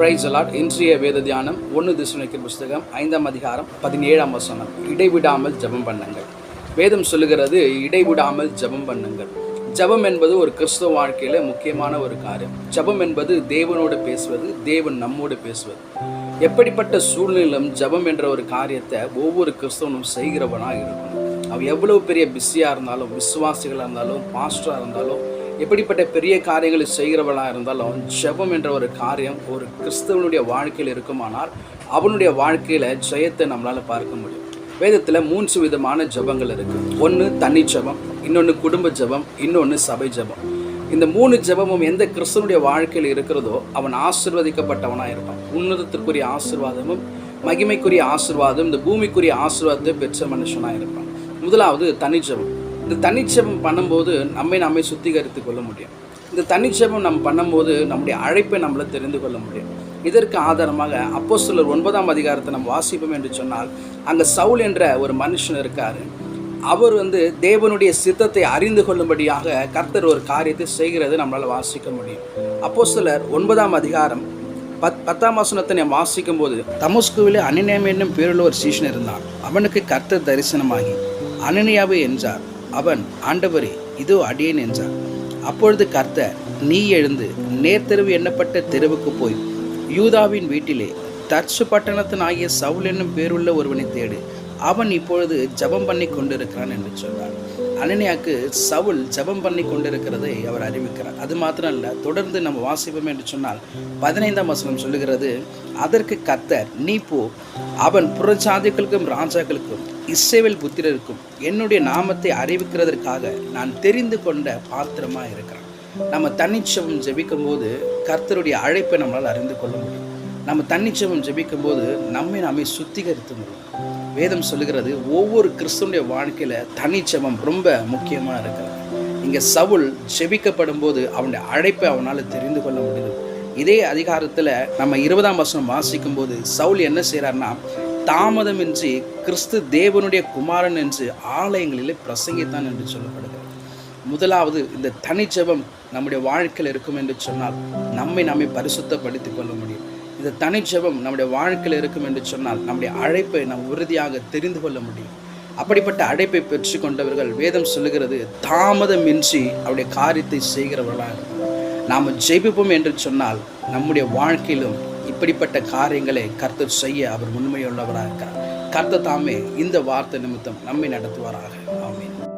Price allot இன்றைய வேத தியானம் ஒன்று திசுனிக்கிற புஸ்தகம் ஐந்தாம் அதிகாரம் பதினேழாம் வசனம். இடைவிடாமல் ஜெபம் பண்ணுங்கள். வேதம் சொல்லுகிறது இடைவிடாமல் ஜெபம் பண்ணுங்கள். ஜெபம் என்பது ஒரு கிறிஸ்தவ வாழ்க்கையில் முக்கியமான ஒரு காரியம். ஜெபம் என்பது தேவனோடு பேசுவது தேவன் நம்மோடு பேசுவது. எப்படிப்பட்ட சூழ்நிலையிலும் ஜெபம் என்ற ஒரு காரியத்தை ஒவ்வொரு கிறிஸ்தவனும் செய்கிறவனாக இருக்கணும். அவன் எவ்வளவு பெரிய பிஸியாக இருந்தாலும் விசுவாசிகளாக இருந்தாலும் பாஸ்டராக இருந்தாலும் எப்படிப்பட்ட பெரிய காரியங்களை செய்கிறவளாக இருந்தாலும் ஜெபம் என்ற ஒரு காரியம் ஒரு கிறிஸ்தவனுடைய வாழ்க்கையில் இருக்குமானால் அவனுடைய வாழ்க்கையில் ஜெயத்தை நம்மளால் பார்க்க முடியும். வேதத்தில் மூன்று விதமான ஜெபங்கள் இருக்குது ஒன்று தனி ஜெபம் இன்னொன்று குடும்ப ஜெபம் இன்னொன்று சபை ஜெபம். இந்த மூணு ஜெபமும் எந்த கிறிஸ்தனுடைய வாழ்க்கையில் இருக்கிறதோ அவன் ஆசிர்வதிக்கப்பட்டவனாக இருப்பான். உன்னதத்திற்குரிய ஆசிர்வாதமும் மகிமைக்குரிய ஆசிர்வாதம் இந்த பூமிக்குரிய ஆசிர்வாதத்தை பெற்ற மனுஷனாக இருப்பான். முதலாவது தனி ஜபம். இந்த தனிச்சபம் பண்ணும்போது நம்மை நாமே சுத்திகரித்து கொள்ள முடியும். இந்த தனிச்சபம் நம்ம பண்ணும்போது நம்முடைய அழைப்பை நம்மளை தெரிந்து கொள்ள முடியும். இதற்கு ஆதாரமாக அப்போ சிலர் ஒன்பதாம் அதிகாரத்தை நம்ம வாசிப்போம் என்று சொன்னால் அங்கே சவுல் என்ற ஒரு மனுஷன் இருக்கார். அவர் வந்து தேவனுடைய சித்தத்தை அறிந்து கொள்ளும்படியாக கர்த்தர் ஒரு காரியத்தை செய்கிறது நம்மளால் வாசிக்க முடியும். அப்போ சிலர் ஒன்பதாம் அதிகாரம் பத் பத்தாம் வசனத்தை நான் வாசிக்கும் போது தமஸ்குவிலே அனினேம் என்னும் பேருள்ள ஒரு சீஷன் இருந்தான். அவனுக்கு கர்த்தர் தரிசனமாகி அனனியாவே என்றார். அவன் ஆண்டவரே இதோ அடியேன் என்றான். அப்பொழுது கர்த்தர் நீ எழுந்து நேர்த்தெருவு எண்ணப்பட்ட தெருவுக்கு போய் யூதாவின் வீட்டிலே தர்சு பட்டணத்தின் ஆகிய சவுல் என்னும் பேருள்ள ஒருவனை தேடு. அவன் இப்பொழுது ஜெபம் பண்ணி கொண்டிருக்கிறான் என்று சொன்னார் அனனியாக்கு சவுல் ஜெபம் பண்ணி கொண்டிருக்கிறதை அவர் அறிவிக்கிறார். அது மாத்திரம் அல்ல தொடர்ந்து நம்ம வாசிப்போம் என்று சொன்னால் பதினைந்தாம் வசனம் சொல்லுகிறது அதற்கு கர்த்தர் நீ போ. அவன் புறஜாதிகளுக்கும் ராஜாக்களுக்கும் இசைவில் புத்திரருக்கும் என்னுடைய நாமத்தை அறிவிக்கிறதற்காக நான் தெரிந்து கொண்ட பாத்திரமா இருக்கிறான். நம்ம தன்னிச்சவம் ஜெபிக்கும் போது கர்த்தருடைய அழைப்பை நம்மளால் அறிந்து கொள்ள முடியும். நம்ம தன்னிச்சவம் ஜெபிக்கும் போது நம்மை நாமே சுத்திகரித்து முடியும். வேதம் சொல்லுகிறது ஒவ்வொரு கிறிஸ்தனுடைய வாழ்க்கையில் தனிச்சபம் ரொம்ப முக்கியமாக இருக்கிறது. இங்கே சவுல் செபிக்கப்படும் போது அவனுடைய அழைப்பை அவனால் தெரிந்து கொள்ள முடியுது இதே அதிகாரத்தில் நம்ம இருபதாம் வருஷம் வாசிக்கும் போது சவுல் என்ன செய்கிறார்னா தாமதமின்றி கிறிஸ்து தேவனுடைய குமாரன் என்று ஆலயங்களிலே பிரசங்கித்தான் என்று சொல்லப்படுகிறது. முதலாவது இந்த தனிச்சபம் நம்முடைய வாழ்க்கையில் இருக்கும் என்று சொன்னால் நம்மை நம்மை பரிசுத்தப்படுத்திக் கொள்ள முடியும். இந்த தனிச்சபம் நம்முடைய வாழ்க்கையில் இருக்கும் என்று சொன்னால் நம்முடைய அழைப்பை நாம் உறுதியாக தெரிந்து கொள்ள முடியும். அப்படிப்பட்ட அழைப்பை பெற்று கொண்டவர்கள் வேதம் சொல்லுகிறது தாமதமின்றி அவருடைய காரியத்தை செய்கிறவர்களாக நாம் ஜெயிப்போம் என்று சொன்னால் நம்முடைய வாழ்க்கையிலும் இப்படிப்பட்ட காரியங்களை கர்த்தர் செய்ய அவர் உண்மையுள்ளவராக இருக்கிறார் கர்த்த தாமே இந்த வார்த்தை நிமித்தம் நம்மை நடத்துவாராக. ஆமீன்.